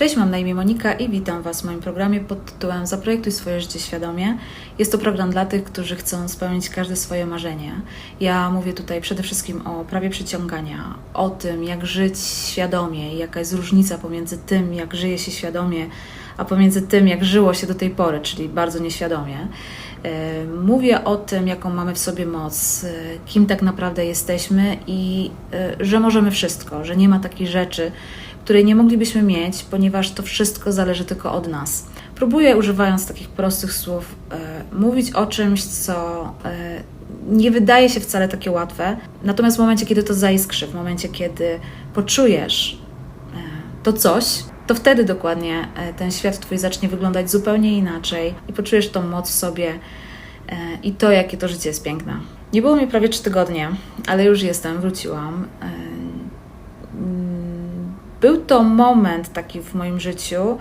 Cześć, mam na imię Monika i witam Was w moim programie pod tytułem Zaprojektuj swoje życie świadomie. Jest to program dla tych, którzy chcą spełnić każde swoje marzenie. Ja mówię tutaj przede wszystkim o prawie przyciągania, o tym, jak żyć świadomie, jaka jest różnica pomiędzy tym, jak żyje się świadomie, a pomiędzy tym, jak żyło się do tej pory, czyli bardzo nieświadomie. E, Mówię o tym, jaką mamy w sobie moc, e, kim tak naprawdę jesteśmy i e, że możemy wszystko, że nie ma takiej rzeczy, której nie moglibyśmy mieć, ponieważ to wszystko zależy tylko od nas. Próbuję, używając takich prostych słów, e, mówić o czymś, co e, nie wydaje się wcale takie łatwe, natomiast w momencie, kiedy to zaiskrzy, w momencie, kiedy poczujesz e, to coś, to wtedy dokładnie ten świat Twój zacznie wyglądać zupełnie inaczej i poczujesz tą moc w sobie i to, jakie to życie jest piękne. Nie było mi prawie trzy tygodnie, ale już jestem, wróciłam. Był to moment taki w moim życiu,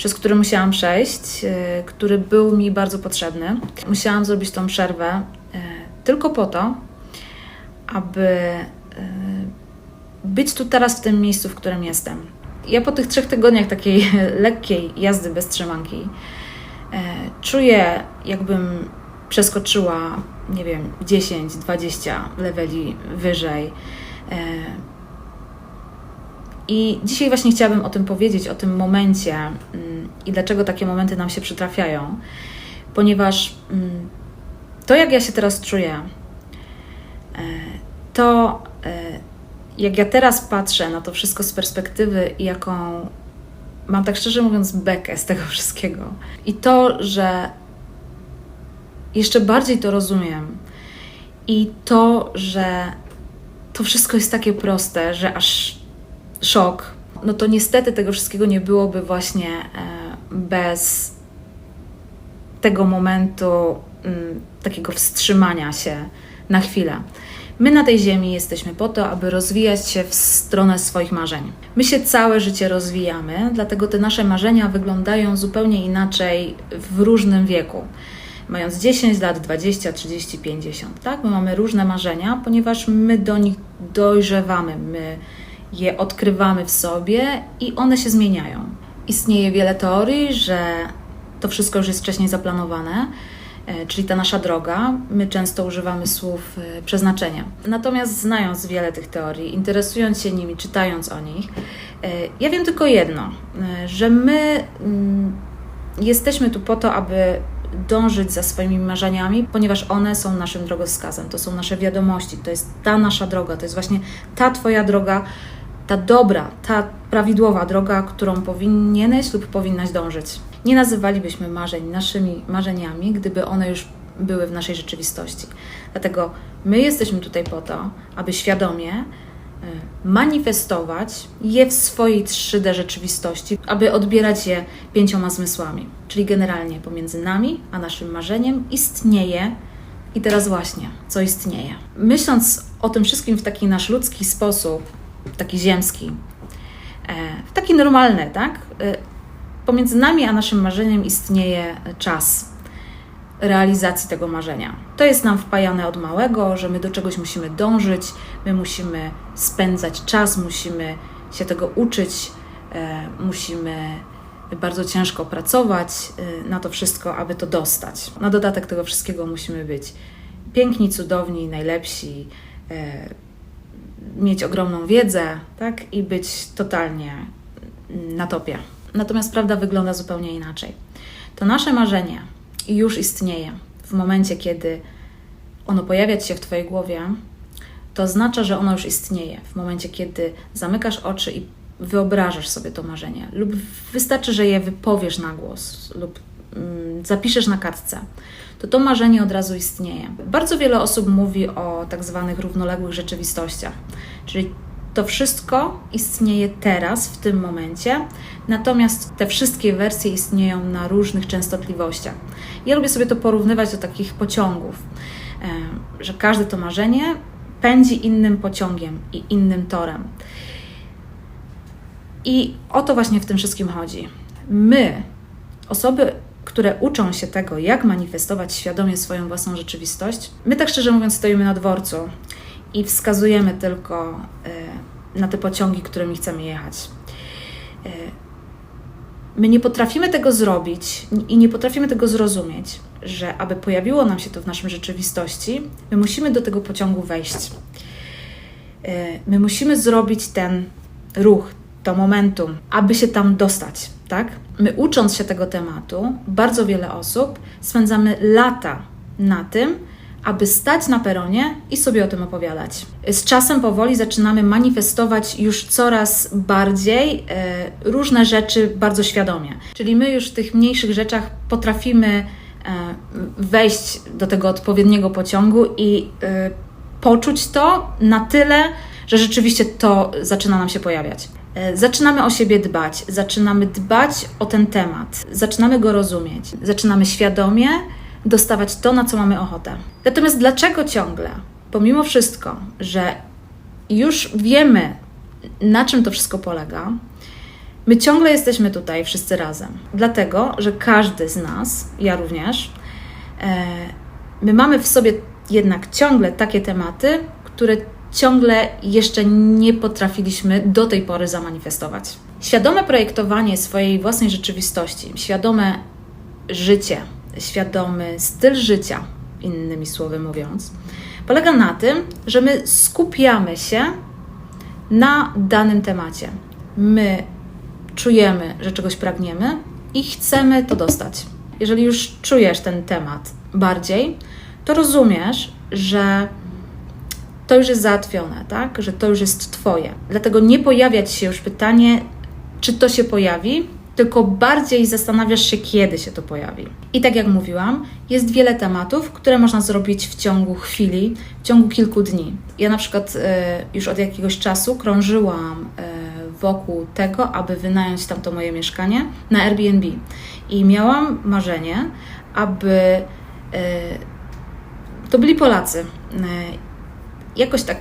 przez który musiałam przejść, e, który był mi bardzo potrzebny. Musiałam zrobić tą przerwę e, tylko po to, aby e, być tu teraz w tym miejscu, w którym jestem. Ja po tych trzech tygodniach takiej lekkiej jazdy bez trzymanki czuję, jakbym przeskoczyła, nie wiem, 10, 20 leveli wyżej. I dzisiaj właśnie chciałabym o tym powiedzieć, o tym momencie mm, i dlaczego takie momenty nam się przytrafiają, ponieważ mm, to, jak ja się teraz czuję, e, to e, jak ja teraz patrzę na to wszystko z perspektywy jaką mam tak szczerze mówiąc bekę z tego wszystkiego. I to, że jeszcze bardziej to rozumiem i to, że to wszystko jest takie proste, że aż szok. No to niestety tego wszystkiego nie byłoby właśnie e, bez tego momentu mm, takiego wstrzymania się na chwilę. My na tej ziemi jesteśmy po to, aby rozwijać się w stronę swoich marzeń. My się całe życie rozwijamy, dlatego te nasze marzenia wyglądają zupełnie inaczej w różnym wieku. Mając 10 lat, 20, 30, 50, tak? My mamy różne marzenia, ponieważ my do nich dojrzewamy, my je odkrywamy w sobie i one się zmieniają. Istnieje wiele teorii, że to wszystko już jest wcześniej zaplanowane, e, czyli ta nasza droga. My często używamy słów e, przeznaczenia. Natomiast znając wiele tych teorii, interesując się nimi, czytając o nich, e, ja wiem tylko jedno, że my mm, jesteśmy tu po to, aby dążyć za swoimi marzeniami, ponieważ one są naszym drogowskazem, to są nasze wiadomości, to jest ta nasza droga, to jest właśnie ta Twoja droga, ta dobra, ta prawidłowa droga, którą powinieneś lub powinnaś dążyć. Nie nazywalibyśmy marzeń naszymi marzeniami, gdyby one już były w naszej rzeczywistości. Dlatego my jesteśmy tutaj po to, aby świadomie y, manifestować je w swojej 3D rzeczywistości, aby odbierać je pięcioma zmysłami. Czyli generalnie pomiędzy nami a naszym marzeniem istnieje i teraz właśnie, co istnieje. Myśląc o tym wszystkim w taki nasz ludzki sposób, taki ziemski, e, taki normalny, tak? E, Pomiędzy nami a naszym marzeniem istnieje czas realizacji tego marzenia. To jest nam wpajane od małego, że my do czegoś musimy dążyć, my musimy spędzać czas, musimy się tego uczyć, e, musimy bardzo ciężko pracować na to wszystko, aby to dostać. Na dodatek tego wszystkiego musimy być piękni, cudowni, najlepsi, mieć ogromną wiedzę, tak? I być totalnie na topie. Natomiast prawda wygląda zupełnie inaczej. To nasze marzenie już istnieje w momencie, kiedy ono pojawia się w Twojej głowie, to oznacza, że ono już istnieje. W momencie, kiedy zamykasz oczy i wyobrażasz sobie to marzenie, lub wystarczy, że je wypowiesz na głos, lub mm, zapiszesz na kartce, to to marzenie od razu istnieje. Bardzo wiele osób mówi o tak zwanych równoległych rzeczywistościach, czyli to wszystko istnieje teraz, w tym momencie, natomiast te wszystkie wersje istnieją na różnych częstotliwościach. Ja lubię sobie to porównywać do takich pociągów, że każde to marzenie pędzi innym pociągiem i innym torem. I o to właśnie w tym wszystkim chodzi. My, osoby, które uczą się tego, jak manifestować świadomie swoją własną rzeczywistość, my tak szczerze mówiąc stoimy na dworcu i wskazujemy tylko e, na te pociągi, którymi chcemy jechać. E, my nie potrafimy tego zrobić i nie potrafimy tego zrozumieć, że aby pojawiło nam się to w naszej rzeczywistości, my musimy do tego pociągu wejść. E, my musimy zrobić ten ruch, to momentum, aby się tam dostać, tak? My ucząc się tego tematu, bardzo wiele osób spędzamy lata na tym, aby stać na peronie i sobie o tym opowiadać. Z czasem powoli zaczynamy manifestować już coraz bardziej e, różne rzeczy bardzo świadomie. Czyli my już w tych mniejszych rzeczach potrafimy e, wejść do tego odpowiedniego pociągu i e, poczuć to na tyle, że rzeczywiście to zaczyna nam się pojawiać. E, zaczynamy o siebie dbać, zaczynamy dbać o ten temat, zaczynamy go rozumieć, zaczynamy świadomie dostawać to, na co mamy ochotę. Natomiast dlaczego ciągle, pomimo wszystko, że już wiemy, na czym to wszystko polega, my ciągle jesteśmy tutaj wszyscy razem? Dlatego, że każdy z nas, ja również, e, my mamy w sobie jednak ciągle takie tematy, które ciągle jeszcze nie potrafiliśmy do tej pory zamanifestować. Świadome projektowanie swojej własnej rzeczywistości, świadome życie, świadomy styl życia, innymi słowy mówiąc, polega na tym, że my skupiamy się na danym temacie. My czujemy, że czegoś pragniemy i chcemy to dostać. Jeżeli już czujesz ten temat bardziej, to rozumiesz, że to już jest załatwione, tak? Że to już jest Twoje. Dlatego nie pojawia się już pytanie, czy to się pojawi, tylko bardziej zastanawiasz się, kiedy się to pojawi. I tak jak mówiłam, jest wiele tematów, które można zrobić w ciągu chwili, w ciągu kilku dni. Ja na przykład e, już od jakiegoś czasu krążyłam e, wokół tego, aby wynająć tamto moje mieszkanie na Airbnb. I miałam marzenie, aby e, to byli Polacy jakoś tak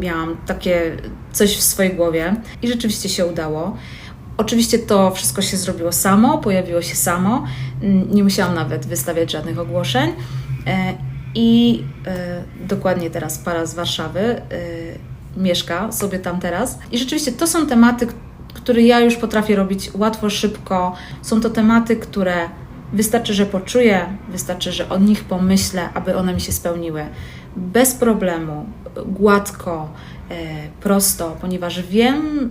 miałam takie coś w swojej głowie i rzeczywiście się udało. Oczywiście to wszystko się zrobiło samo, pojawiło się samo. Nie musiałam nawet wystawiać żadnych ogłoszeń. E, I e, dokładnie teraz para z Warszawy e, mieszka sobie tam teraz. I rzeczywiście to są tematy, które ja już potrafię robić łatwo, szybko. Są to tematy, które wystarczy, że poczuję, wystarczy, że o nich pomyślę, aby one mi się spełniły bez problemu, gładko, e, prosto, ponieważ wiem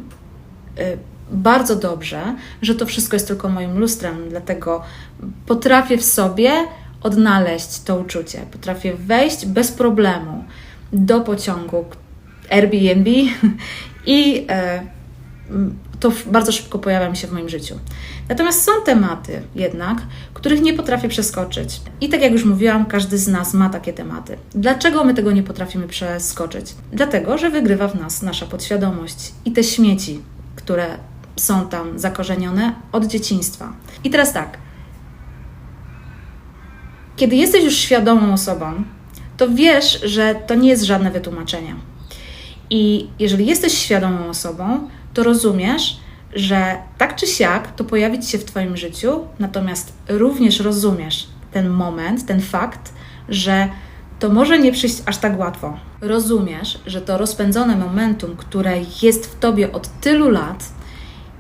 e, bardzo dobrze, że to wszystko jest tylko moim lustrem, dlatego potrafię w sobie odnaleźć to uczucie. Potrafię wejść bez problemu do pociągu Airbnb i e, to bardzo szybko pojawia mi się w moim życiu. Natomiast są tematy jednak, których nie potrafię przeskoczyć. I tak jak już mówiłam, każdy z nas ma takie tematy. Dlaczego my tego nie potrafimy przeskoczyć? Dlatego, że wygrywa w nas nasza podświadomość i te śmieci, które są tam zakorzenione od dzieciństwa. I teraz tak. Kiedy jesteś już świadomą osobą, to wiesz, że to nie jest żadne wytłumaczenie. I jeżeli jesteś świadomą osobą, to rozumiesz, że tak czy siak to pojawić się w Twoim życiu, natomiast również rozumiesz ten moment, ten fakt, że to może nie przyjść aż tak łatwo. Rozumiesz, że to rozpędzone momentum, które jest w Tobie od tylu lat,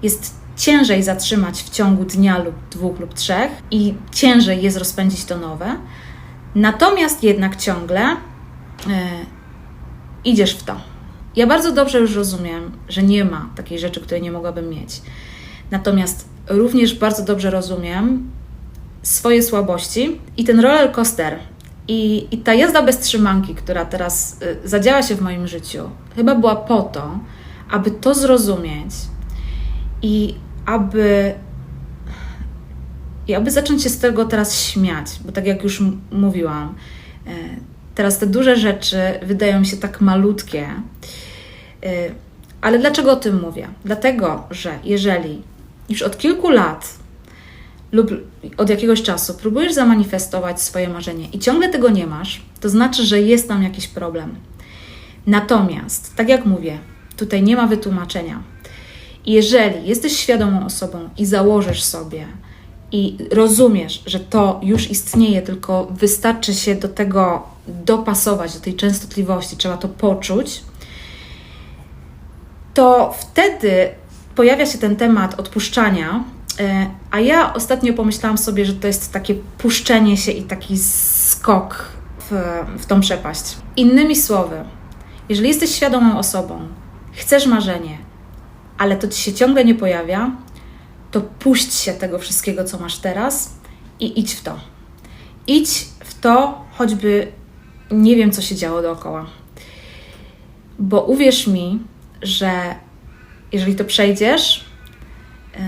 jest ciężej zatrzymać w ciągu dnia lub dwóch lub trzech i ciężej jest rozpędzić to nowe. Natomiast jednak ciągle yy, idziesz w to. Ja bardzo dobrze już rozumiem, że nie ma takiej rzeczy, której nie mogłabym mieć. Natomiast również bardzo dobrze rozumiem swoje słabości i ten roller coaster i, i ta jazda bez trzymanki, która teraz y, zadziała się w moim życiu, chyba była po to, aby to zrozumieć i aby i aby zacząć się z tego teraz śmiać, bo tak jak już mówiłam, y, teraz te duże rzeczy wydają mi się tak malutkie, ale dlaczego o tym mówię? Dlatego, że jeżeli już od kilku lat lub od jakiegoś czasu próbujesz zamanifestować swoje marzenie i ciągle tego nie masz, to znaczy, że jest tam jakiś problem. Natomiast, tak jak mówię, tutaj nie ma wytłumaczenia. Jeżeli jesteś świadomą osobą i założysz sobie i rozumiesz, że to już istnieje, tylko wystarczy się do tego dopasować, do tej częstotliwości, trzeba to poczuć, to wtedy pojawia się ten temat odpuszczania E, A ja ostatnio pomyślałam sobie, że to jest takie puszczenie się i taki skok w, w tą przepaść. Innymi słowy, jeżeli jesteś świadomą osobą, chcesz marzenie, ale to ci się ciągle nie pojawia, to puść się tego wszystkiego, co masz teraz i idź w to. Idź w to, choćby nie wiem, co się działo dookoła. Bo uwierz mi, że jeżeli to przejdziesz, e,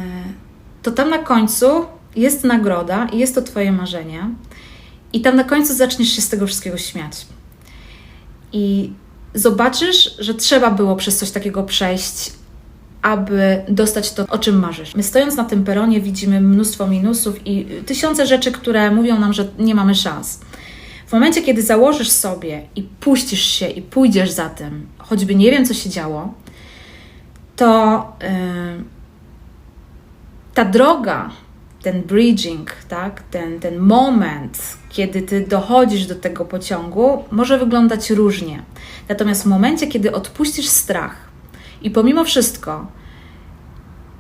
to tam na końcu jest nagroda i jest to Twoje marzenie. I tam na końcu zaczniesz się z tego wszystkiego śmiać. I zobaczysz, że trzeba było przez coś takiego przejść, aby dostać to, o czym marzysz. My stojąc na tym peronie widzimy mnóstwo minusów i tysiące rzeczy, które mówią nam, że nie mamy szans. W momencie, kiedy założysz sobie i puścisz się i pójdziesz za tym, choćby nie wiem, co się działo, to yy, ta droga, ten bridging, tak, ten, ten moment, kiedy ty dochodzisz do tego pociągu, może wyglądać różnie. Natomiast w momencie, kiedy odpuścisz strach i pomimo wszystko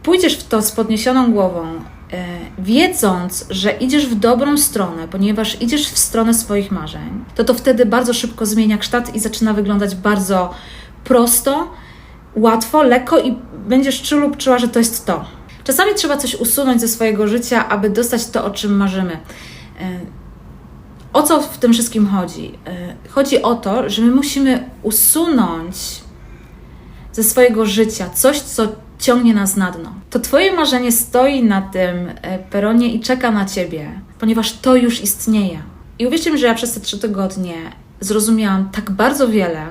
pójdziesz w to z podniesioną głową, e, wiedząc, że idziesz w dobrą stronę, ponieważ idziesz w stronę swoich marzeń, to to wtedy bardzo szybko zmienia kształt i zaczyna wyglądać bardzo prosto, łatwo, lekko i będziesz czuł lub czuła, że to jest to. Czasami trzeba coś usunąć ze swojego życia, aby dostać to, o czym marzymy. E, o co w tym wszystkim chodzi? E, chodzi o to, że my musimy usunąć ze swojego życia coś, co ciągnie nas na dno. To Twoje marzenie stoi na tym e, peronie i czeka na Ciebie, ponieważ to już istnieje. I uwierzcie mi, że ja przez te trzy tygodnie zrozumiałam tak bardzo wiele,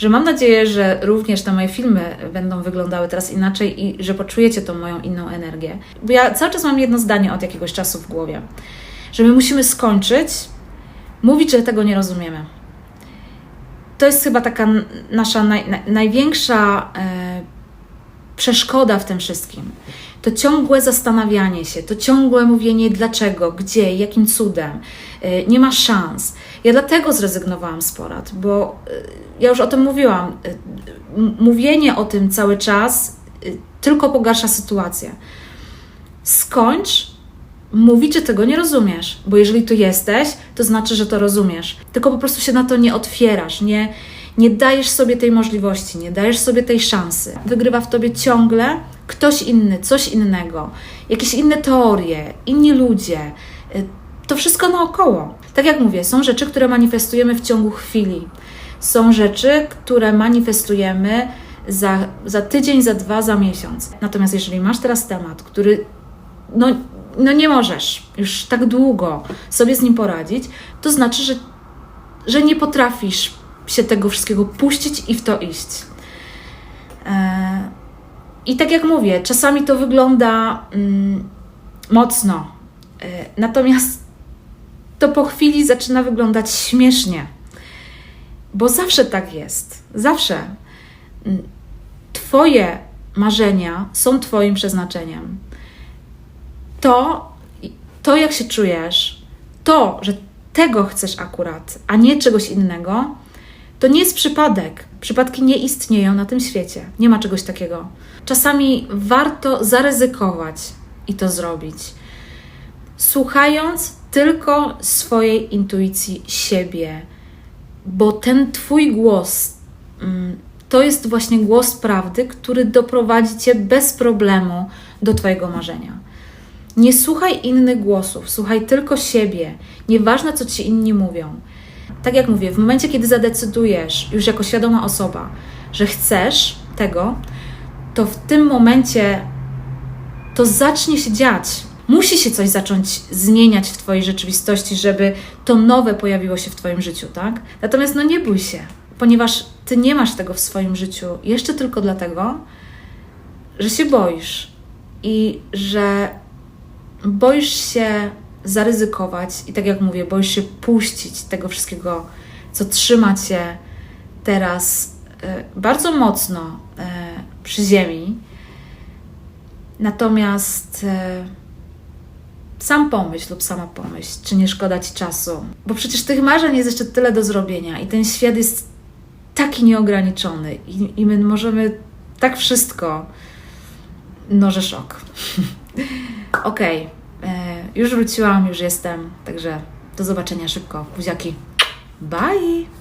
że mam nadzieję, że również te moje filmy będą wyglądały teraz inaczej i że poczujecie tą moją inną energię. Bo ja cały czas mam jedno zdanie od jakiegoś czasu w głowie, że my musimy skończyć mówić, że tego nie rozumiemy. To jest chyba taka nasza naj, naj, największa e, przeszkoda w tym wszystkim. To ciągłe zastanawianie się, to ciągłe mówienie dlaczego, gdzie, jakim cudem. E, nie ma szans. Ja dlatego zrezygnowałam z porad, bo e, ja już o tym mówiłam. E, mówienie o tym cały czas tylko pogarsza sytuację. Skończ mówić, że tego nie rozumiesz, bo jeżeli tu jesteś, to znaczy, że to rozumiesz. Tylko po prostu się na to nie otwierasz, nie, nie dajesz sobie tej możliwości, nie dajesz sobie tej szansy. Wygrywa w tobie ciągle ktoś inny, coś innego, jakieś inne teorie, inni ludzie. To wszystko naokoło. Tak jak mówię, są rzeczy, które manifestujemy w ciągu chwili. Są rzeczy, które manifestujemy za, za tydzień, za dwa, za miesiąc. Natomiast jeżeli masz teraz temat, który no, no nie możesz już tak długo sobie z nim poradzić, to znaczy, że, że nie potrafisz się tego wszystkiego puścić i w to iść. E, I tak jak mówię, czasami to wygląda mm, mocno, e, natomiast to po chwili zaczyna wyglądać śmiesznie, bo zawsze tak jest. Zawsze. Mm, twoje marzenia są Twoim przeznaczeniem. To, to jak się czujesz, to, że tego chcesz akurat, a nie czegoś innego, to nie jest przypadek. Przypadki nie istnieją na tym świecie. Nie ma czegoś takiego. Czasami warto zaryzykować i to zrobić. Słuchając tylko swojej intuicji siebie, bo ten Twój głos mm, to jest właśnie głos prawdy, który doprowadzi Cię bez problemu do Twojego marzenia. Nie słuchaj innych głosów, słuchaj tylko siebie. Nieważne, co Ci inni mówią tak jak mówię, w momencie, kiedy zadecydujesz już jako świadoma osoba, że chcesz tego, to w tym momencie to zacznie się dziać. Musi się coś zacząć zmieniać w Twojej rzeczywistości, żeby to nowe pojawiło się w Twoim życiu, tak? Natomiast no nie bój się, ponieważ Ty nie masz tego w swoim życiu jeszcze tylko dlatego, że się boisz i że boisz się zaryzykować i tak jak mówię, boisz się puścić tego wszystkiego, co trzyma cię teraz e, bardzo mocno e, przy ziemi. Natomiast e, sam pomyśl lub sama pomyśl, czy nie szkoda ci czasu, bo przecież tych marzeń jest jeszcze tyle do zrobienia i ten świat jest taki nieograniczony i, i my możemy tak wszystko, no że szok. Okej, e, już wróciłam, już jestem, także do zobaczenia szybko. Buziaki. Bye!